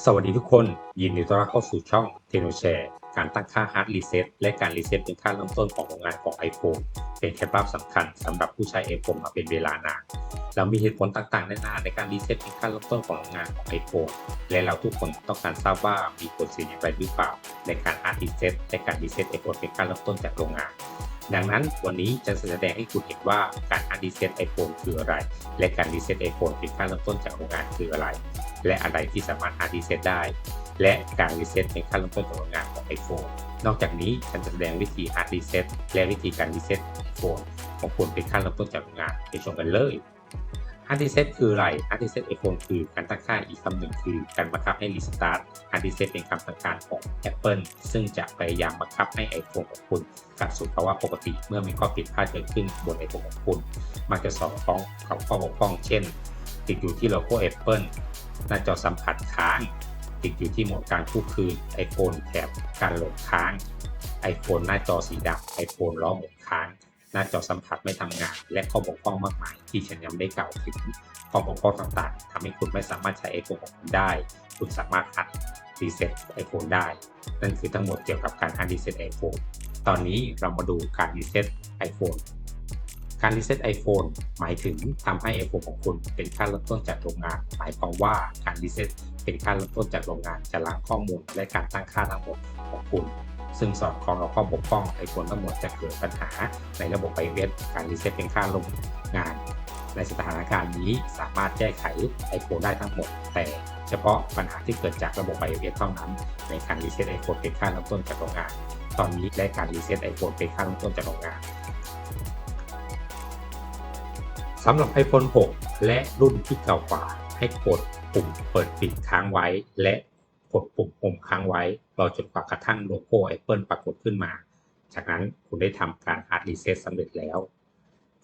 สวัสดีทุกคน ยินดีต้อนรับเข้าสู่ช่องเทโนแชร์การตั้งค่าฮาร์ดรีเซ็ตและการรีเซ็ตเป็นค่าเริ่มต้นของโรงงานของ iPhone เป็นเคล็ดลับสำคัญสำหรับผู้ใช้ iPhone มาเป็นเวลานานเรามีเหตุผลต่างๆนานาในการรีเซ็ตเป็นค่าเริ่มต้นของโรงงานของ iPhone และเราทุกคนต้องการทราบว่ามีผลเสียอย่างไรหรือเปล่า ในการฮาร์ดรีเซ็ตและการรีเซ็ต iPhone เป็นค่าเริ่มต้นจากโรงงาน ดังนั้นวันนี้จะแสดงให้คุณเห็นว่าการฮาร์ดรีเซ็ตไอโฟนคืออะไร และการรีเซ็ตไอโฟนเป็นขั้นเริ่มต้นจากโรงงานคืออะไร และอะไรที่สามารถฮาร์ดรีเซ็ตได้ และการรีเซ็ตเป็นขั้นเริ่มต้นของโรงงานของไอโฟนนอกจากนี้ฉันจะแสดงวิธีฮาร์ดรีเซ็ตและวิธีการรีเซ็ต iPhone ของคุณเป็นขั้นเริ่มต้นจากโรงงานไปชมกันเลย ฮาร์ดรีเซตคืออะไรฮาร์ดรีเซ็ต iPhone คือการตั้งค่าอีกคำหนึ่งคือการบังคับให้รีสตาร์ทฮาร์ดรีเซตเป็นคำสั่งการของ Apple ซึ่งจะพยายามบังคับให้ iPhone ของคุณกลับสู่ภาวะปกติเมื่อมีข้อผิดพลาดเกิดขึ้นบน iPhone ของคุณ มักจะสอดคล้องกับข้อบกพร่อง เช่น ติดอยู่ที่โลโก้ Apple หน้าจอสัมผัสค้าง ติดอยู่ที่โหมดการคู่คืน iPhone แถบการโหลดค้าง iPhone หน้าจอสีดำ iPhone ล้อหมุนค้าง หน้าจอสัมผัสไม่ทำงาน และข้อบกพร่องมากมายที่ฉันยังได้กล่าวถึงข้อบกพร่องต่างๆทำให้คุณไม่สามารถใช้ iPhone ของคุณได้ คุณสามารถหัดรีเซ็ต iPhone ได้ นั่นคือทั้งหมดเกี่ยวกับการหัดรีเซ็ต iPhone ตอนนี้เรามาดูการรีเซ็ต iPhone การรีเซ็ต iPhone หมายถึงทำให้ iPhone ของคุณเป็นค่าเริ่มต้นจากโรงงาน หมายความว่าการรีเซ็ตเป็นค่าเริ่มต้นจากโรงงานจะล้างข้อมูลและการตั้งค่าทั้งหมดของคุณ ซึ่งสอดคล้องกับข้อบกพร่อง iPhone ทั้งหมดจะเกิดปัญหาในระบบไอเวสการรีเซ็ตเป็นค่าโรงงาน ในสถานการณ์นี้สามารถแก้ไข iPhone ได้ทั้งหมด แต่เฉพาะปัญหาที่เกิดจากระบบ iOS เท่านั้น ในการรีเซ็ต iPhone เป็นค่าเริ่มต้นจากโรงงาน ตอนนี้และการรีเซ็ต iPhone เป็นค่าเริ่มต้นจากโรงงานสำหรับ iPhone 6 และรุ่นที่เก่ากว่าให้กดปุ่มเปิดปิดค้างไว้ และ กดปุ่มโฮมค้างไว้รอจนกว่ากระทั่งโลโก้ Apple ปรากฏขึ้นมา จากนั้นคุณได้ทำการ Hard Reset สำเร็จแล้ว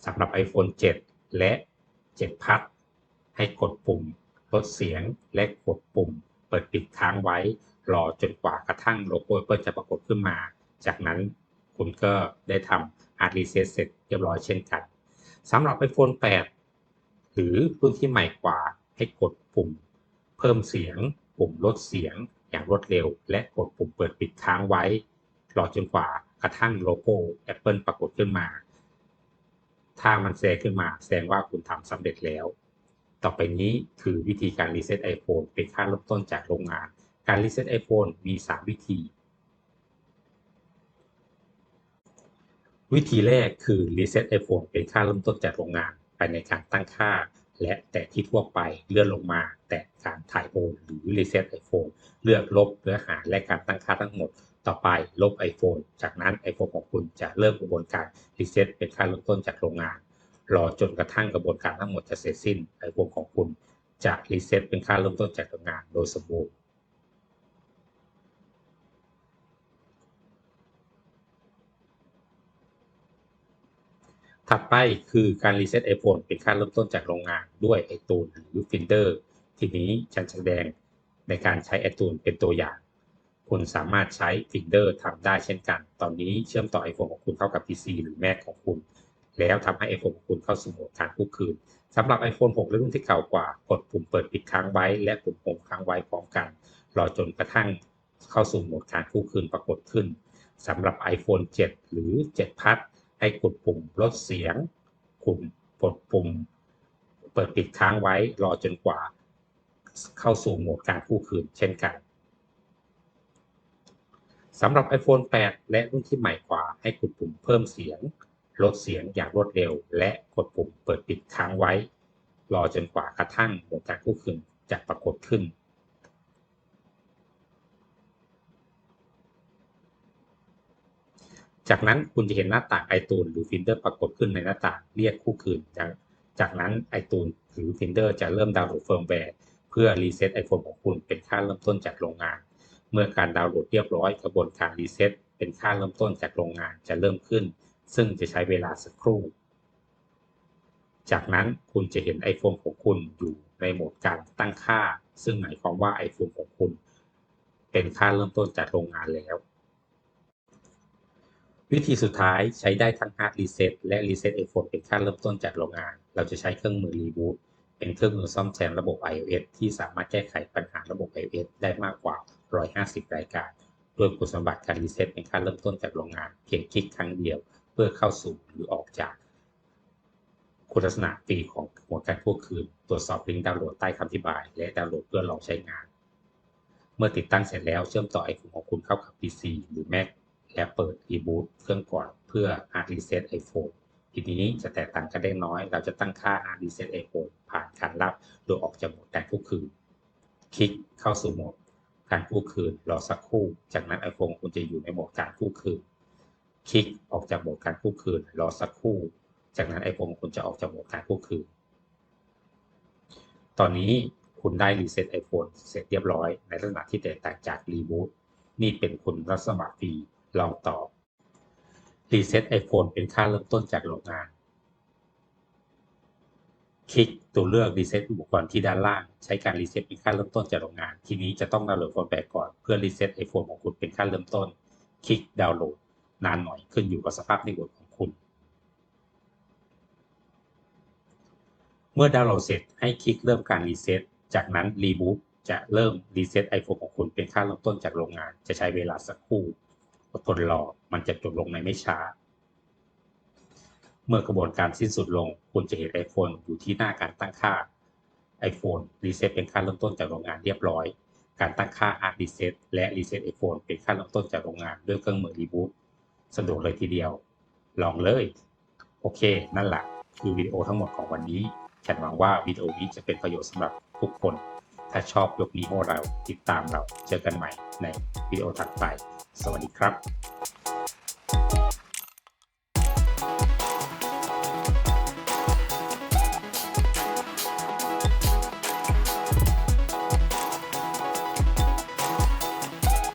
สำหรับ iPhone 7 และ7พัดให้กดปุ่มลดเสียงและกดปุ่ม เปิดปิดค้างไว้ รอจนกว่ากระทั่งโลโก้ Apple จะปรากฏขึ้นมา จากนั้นคุณก็ได้ทำ Hard Reset เสร็จเรียบร้อยเช่นกันสำหรับ iPhone 8 หรือรุ่นที่ใหม่กว่าให้กดปุ่ม เพิ่มเสียง ปุ่มลดเสียงอย่างรวดเร็ว และกดปุ่มเปิดปิดค้างไว้รอจนกว่ากระทั่งโลโก้ Apple ปรากฏขึ้นมา ถ้ามันแสดงขึ้นมาแสดงว่าคุณทำสำเร็จแล้ว ต่อไปนี้คือวิธีการรีเซ็ต iPhone เป็นค่าเริ่มต้นจากโรงงาน การรีเซ็ต iPhone มี 3 วิธี วิธีแรกคือ Reset iPhone เป็นค่าเริ่มต้นจากโรงงานไปในการตั้งค่า และแต่ที่ทั่วไปเลื่อนลงมา แต่การถ่ายโอนหรือรีเซ็ตไอโฟนเลือกลบเนื้อหาและการตั้งค่าทั้งหมด ต่อไปลบ iPhone จากนั้น iPhone ของคุณจะเริ่มกระบวนการรีเซ็ตเป็นค่าเริ่มต้นจากโรงงาน รอจนกระทั่งกระบวนการทั้งหมดจะเสร็จสิ้น iPhone ของคุณจะรีเซ็ตเป็นค่าเริ่มต้นจากโรงงานโดยสมบูรณ์ ถัดไปคือการรีเซ็ต iPhone เป็นค่าเริ่มต้นจากโรงงานด้วย iTunes หรือ Finder ทีนี้ฉันแสดงในการใช้ iTunes เป็นตัวอย่าง คุณสามารถใช้ Finder ทำได้เช่นกัน ตอนนี้เชื่อมต่อ iPhone ของคุณเข้ากับ PC หรือ Mac ของคุณ แล้วทำให้ iPhone ของคุณเข้าสู่โหมดการคู่คืนสำหรับ iPhone 6และรุ่นที่เก่ากว่า กดปุ่มเปิดปิดค้างไว้ และปุ่มโฮมค้างไว้พร้อมกัน รอจนกระทั่งเข้าสู่โหมดการคู่คืนปรากฏขึ้นสำหรับ iPhone 7 หรือ7พัด ให้กดปุ่มลดเสียงปุ่มกดปุ่ม เปิดปิดค้างไว้รอจนกว่า เข้าสู่โหมดการคู่คืนเช่นกันสำหรับ iPhone 8 และรุ่นที่ใหม่กว่า ให้กดปุ่มเพิ่มเสียง ลดเสียงอย่างรวดเร็ว และกดปุ่มเปิดปิดค้างไว้ รอจนกว่ากระทั่งโหมดการคู่คืนจะปรากฏขึ้น จากนั้นคุณจะเห็นหน้าต่าง iTunes หรือ Finder ปรากฏขึ้นในหน้าต่างเรียกคู่คืน จากจากนั้น iTunes หรือ Finder จะเริ่มดาวน์โหลดเฟิร์มแวร์เพื่อรีเซ็ต iPhone ของคุณเป็นค่าเริ่มต้นจากโรงงาน เมื่อการดาวน์โหลดเรียบร้อยกระบวนการรีเซ็ตเป็นค่าเริ่มต้นจากโรงงานจะเริ่มขึ้น ซึ่งจะใช้เวลาสักครู่ จากนั้นคุณจะเห็น iPhone ของคุณอยู่ในโหมดการตั้งค่า ซึ่งหมายความว่า iPhone ของคุณ เป็นค่าเริ่มต้นจากโรงงานแล้ว วิธีสุดท้ายใช้ได้ทั้ง Hard Reset และ Reset iPhone เป็นค่าเริ่มต้นจากโรงงาน เราจะใช้เครื่องมือ Reboot เป็นเครื่องมือซ่อมแซมระบบ iOS ที่สามารถแก้ไขปัญหาระบบ iOS ได้มากกว่า 150 รายการด้วยคุณสมบัติการรีเซ็ตเป็นการเริ่มต้นจากโรงงาน เพียงคลิกครั้งเดียว เพื่อเข้าสู่หรือออกจาก คุณลักษณะฟรีของหมดการควบคืน ตรวจสอบลิงก์ดาวน์โหลดใต้คำอธิบาย และดาวน์โหลดเพื่อลองใช้งาน เมื่อติดตั้งเสร็จแล้วเชื่อมต่อ iPhone ของคุณเข้ากับ PC หรือ Mac และเปิด reboot เครื่องก่อนเพื่อ hard reset iPhone ทีนี้จะแตกต่างกันเล็กน้อย เราจะตั้งค่า hard reset iPhone ผ่านการรับโดยออกจากโหมดการควบคืน คลิกเข้าสู่โหมดการกู้คืนรอสักครู่ จากนั้น iPhone คุณจะอยู่ในโหมดการกู้คืน คลิกออกจากโหมดการกู้คืนรอสักครู่ จากนั้น iPhone คุณจะออกจากโหมดการกู้คืน ตอนนี้คุณได้รีเซ็ต iPhone เสร็จเรียบร้อย ในลักษณะที่แตกต่างจากรีบูตนี่เป็นคุณลักษณะฟรี ลองต่อรีเซ็ต iPhone เป็นค่าเริ่มต้นจากโรงงาน คลิกตัวเลือกรีเซ็ตอุปกรณ์ที่ด้านล่าง ใช้การรีเซ็ตเป็นค่าเริ่มต้นจากโรงงาน ทีนี้จะต้องดาวน์โหลดโฟนแบกก่อนเพื่อรีเซ็ตไอโฟนของคุณเป็นค่าเริ่มต้น คลิกดาวน์โหลดนานหน่อยขึ้นอยู่กับสภาพในบทของคุณ เมื่อดาวน์โหลดเสร็จให้คลิกเริ่มการรีเซ็ตจากนั้นรีบูตจะเริ่มรีเซ็ตไอโฟนของคุณเป็นค่าเริ่มต้นจากโรงงาน จะใช้เวลาสักครู่ อดทนรอกมันจะจบลงในไม่ช้า เมื่อกระบวนการสิ้นสุดลง คุณจะเห็น iPhone อยู่ที่หน้าการตั้งค่า iPhone Reset เป็นค่าเริ่มต้นจากโรงงานเรียบร้อย การตั้งค่า Hard Reset และ Reset iPhone เป็นค่าเริ่มต้นจากโรงงานด้วยเครื่องมือ Reboot สะดวกเลยทีเดียว ลองเลย โอเค นั่นแหละคือวิดีโอทั้งหมดของวันนี้ ฉันหวังว่าวิดีโอนี้จะเป็นประโยชน์สำหรับทุกคน ถ้าชอบยกนี้โอเราติดตามเราเจอกันใหม่ในวิดีโอถัดไป สวัสดีครับ